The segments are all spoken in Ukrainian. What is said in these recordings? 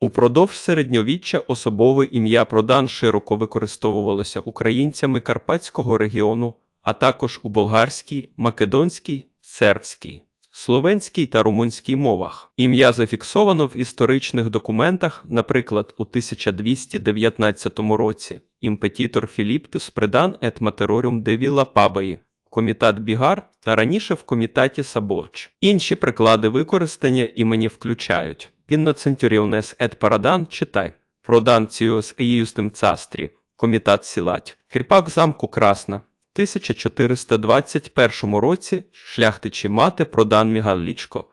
Упродовж середньовіччя особове ім'я Продан широко використовувалося українцями Карпатського регіону, а також у болгарській, македонській, сербській, словенській та румунській мовах. Ім'я зафіксовано в історичних документах, наприклад, у 1219 році. Імпетітор Філіптус придан ет матероріум де Вілла Пабаї, комітат Бігар та раніше в комітаті Саборч. Інші приклади використання імені включають Інноцентюріонес ет Парадан читай, Продан Ціос Іюстим Цастрі, комітат Сілать, Кріпак замку Красна. 1421 році. Шляхтичі мати Продан Мігалічко,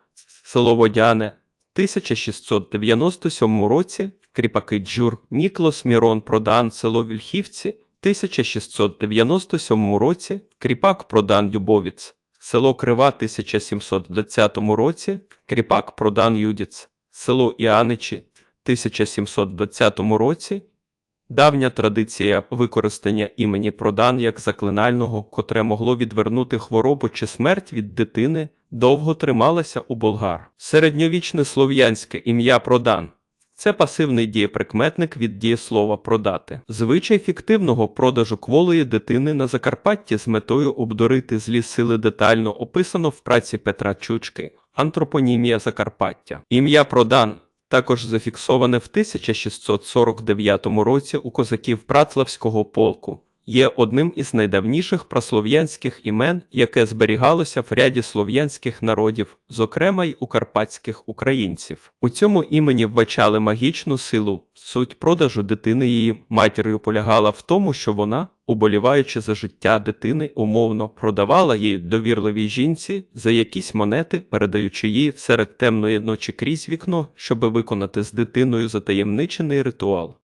село Водяне, 1697 році. Кріпаки Джур, Ніклос Мірон Продан, село Вільхівці, 1697 році. Кріпак Продан Дюбовіц, село Крива, 1720 році. Кріпак Продан Юдіц, село Іаничі, 1720 році Давня традиція використання імені Продан як заклинального, котре могло відвернути хворобу чи смерть від дитини, довго трималася у болгар. Середньовічне слов'янське ім'я Продан це пасивний дієприкметник від дієслова продати. Звичай фіктивного продажу кволої дитини на Закарпатті з метою обдурити злі сили детально описано в праці Петра Чучки. Антропонімія Закарпаття. Ім'я Продан також зафіксоване в 1649 році у козаків Пратлавського полку. Є одним із найдавніших праслов'янських імен, яке зберігалося в ряді слов'янських народів, зокрема й у карпатських українців. У цьому імені вбачали магічну силу. Суть продажу дитини її матір'ю полягала в тому, що вона, уболіваючи за життя дитини, умовно продавала її довірливій жінці за якісь монети, передаючи її серед темної ночі крізь вікно, щоби виконати з дитиною затаємничений ритуал.